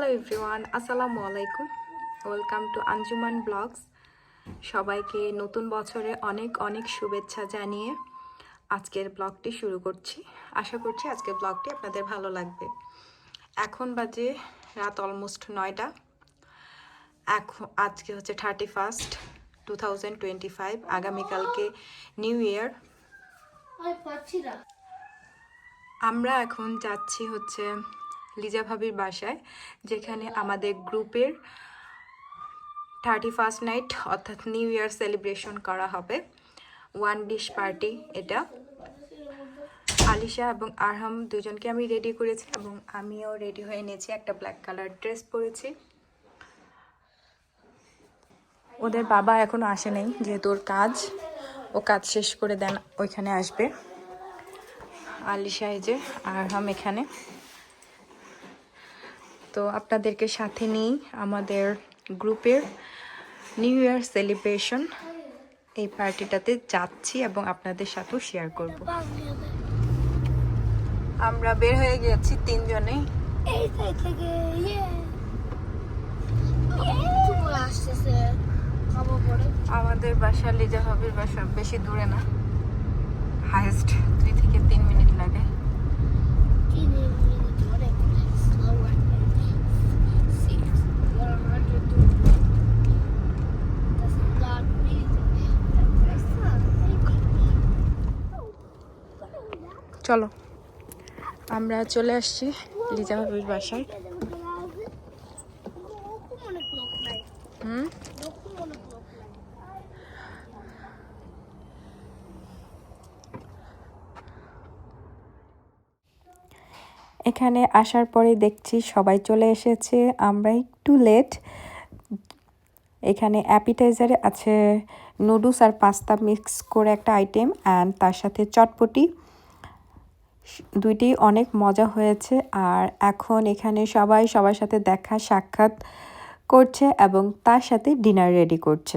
Hello everyone আসসালামু আলাইকুম। Welcome to Anjuman blogs. সবাইকে নতুন বছরে অনেক অনেক শুভেচ্ছা জানিয়ে আজকের ব্লগটি শুরু করছি। আশা করছি আজকের ব্লগটি আপনাদের ভালো লাগবে। এখন বাজে রাত অলমোস্ট নয়টা। এখন আজকে হচ্ছে thirty first two thousand twenty five আগামীকালকে নিউ ইয়ার। আমরা এখন যাচ্ছি হচ্ছে লিজা ভাবির বাসায়, যেখানে আমাদের গ্রুপের থার্টি ফার্স্ট নাইট অর্থাৎ নিউ ইয়ার সেলিব্রেশন করা হবে। ওয়ান ডিশ পার্টি এটা। আলিশা এবং আরহাম দুজনকে আমি রেডি করেছি এবং আমিও রেডি হয়ে নিয়েছি একটা ব্ল্যাক কালার ড্রেস পরেছি। ওদের বাবা এখনও আসে নাই, যেহেতু ওর কাজ। ও কাজ শেষ করে দেন, ওইখানে আসবে। আলিশা এই যে, আরহাম এখানে। তো আপনাদেরকে সাথে নিই আমাদের গ্রুপের নিউ ইয়ার সেলিব্রেশন এই পার্টিটাতে যাচ্ছি এবং আপনাদের সাথেও শেয়ার করব। আমরা বের হয়ে গেছি তিনজনে। এই থেকে আমাদের বাসা লিজা ভাবির বাসা বেশি দূরে না। হাইয়েস্ট দুই থেকে তিন মিনিট লাগে তিন মিনিট অনেক slow six one hundred two That's not চলো। আমরা চলে আসছি লিজা ভাবির বাসায়। এখানে আসার পরে দেখছি সবাই চলে এসেছে। আমরা একটু লেট এখানে অ্যাপিটাইজারে আছে নুডলস আর পাস্তা মিক্স করে একটা আইটেম অ্যান্ড তার সাথে চটপটি। দুইটি অনেক মজা হয়েছে। আর এখন এখানে সবাই সবার সাথে দেখা, সাক্ষাৎ করছে এবং তার সাথে ডিনার রেডি করছে।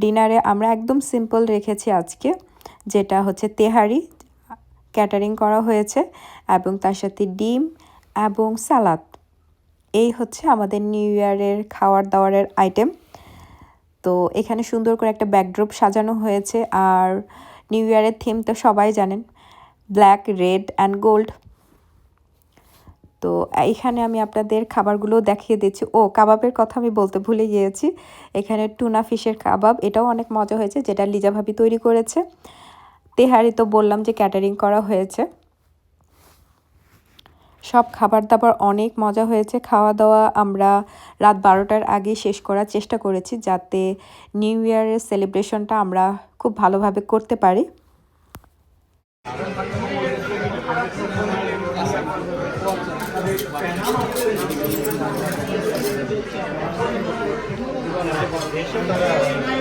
ডিনারে আমরা একদম সিম্পল রেখেছি আজকে, যেটা হচ্ছে তেহারি ক্যাটারিং করা হয়েছে এবং তার সাথে ডিম এবং সালাদ। এই হচ্ছে আমাদের নিউ ইয়ারের খাওয়ার দাওয়ারের আইটেম তো এখানে সুন্দর করে একটা ব্যাকড্রপ সাজানো হয়েছে। আর নিউ ইয়ারের থিম তো সবাই জানেন ব্ল্যাক, রেড অ্যান্ড গোল্ড। তো এখানে আমি আপনাদের খাবারগুলো দেখিয়ে দিচ্ছি। ও, কাবাবের কথা আমি বলতে ভুলে গিয়েছি। এখানে টুনা ফিশের কাবাব, এটাও অনেক মজা হয়েছে, যেটা লিজা ভাবি তৈরি করেছে। তেহারি তো বললাম যে ক্যাটারিং করা হয়েছে। সব খাবার দাবার অনেক মজা হয়েছে। খাওয়া দাওয়া আমরা রাত বারোটার আগে শেষ করার চেষ্টা করেছি, যাতে নিউ ইয়ারের সেলিব্রেশনটা আমরা খুব ভালোভাবে করতে পারি।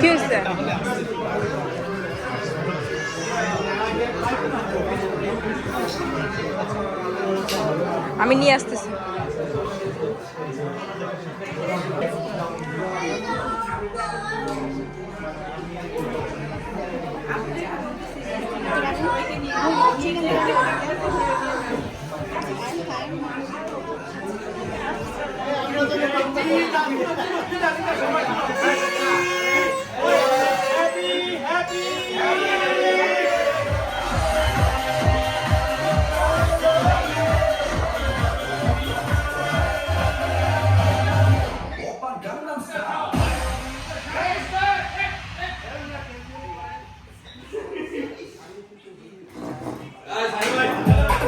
কি হয়েছে আমি নিয়ে আসতেছি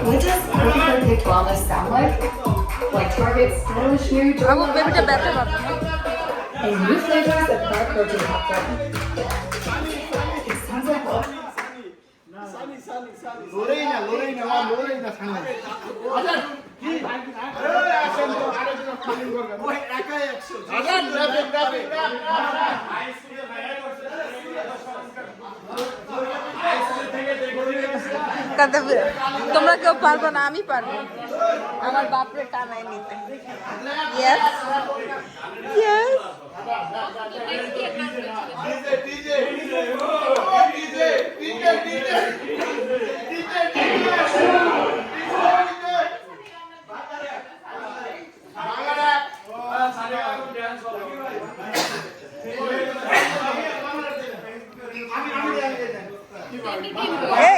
What does perfect wellness sound like? its stylish new door. I will give it a better one. These new flavors of Park Road তোমরা কেউ পারবো না আমি পারবো আমার বাপরে টানায় নিতে। ইয়েস ইয়েস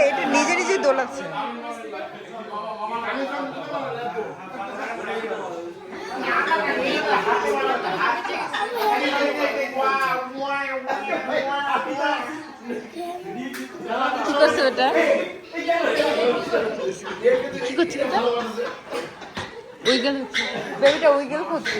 এটা নিজে নিজে দোলাচ্ছে। কি করছে ওটা কি করছে ওটা উইগেল বেবিটা উইগেল করছে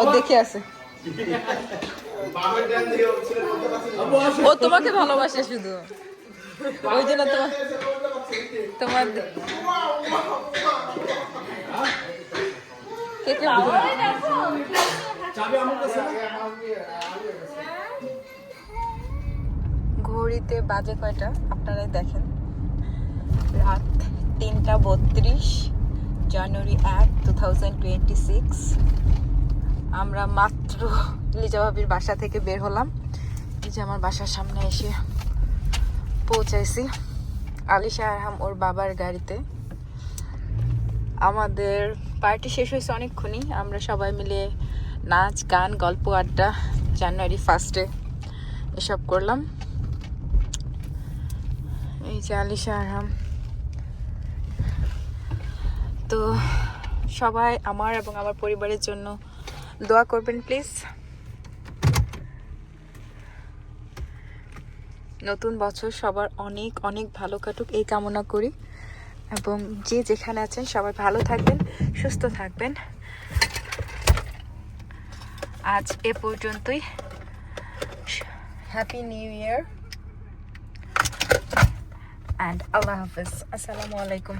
ও দেখে আছে ও তোমাকে ভালোবাসে শুধু। ওই জন্য তোমার তোমার ঘড়িতে বাজে কয়টা? আপনারাই দেখেন। রাত তিনটা বত্রিশ, জানুয়ারি এক টু থাউজেন্ড টোয়েন্টি সিক্স আমরা মাত্র লিজা ভাবির বাসা থেকে বের হলাম। এই যে আমার বাসার সামনে এসে পৌঁছাইছি। আলিশা আরহাম ওর বাবার গাড়িতে। আমাদের পার্টি শেষ হয়েছে অনেকক্ষণই। আমরা সবাই মিলে নাচ, গান, গল্প, আড্ডা, জানুয়ারি ফার্স্টে এসব করলাম। এই যে আলিশা আরহাম। তো সবাই আমার এবং আমার পরিবারের জন্য দোয়া করবেন প্লিজ নতুন বছর সবার অনেক অনেক ভালো কাটুক, এই কামনা করি। এবং যে যেখানে আছেন, সবাই ভালো থাকবেন, সুস্থ থাকবেন। আজ এ পর্যন্তই। হ্যাপি নিউ ইয়ার অ্যান্ড আল্লাহ হাফিজ। আসসালামু আলাইকুম।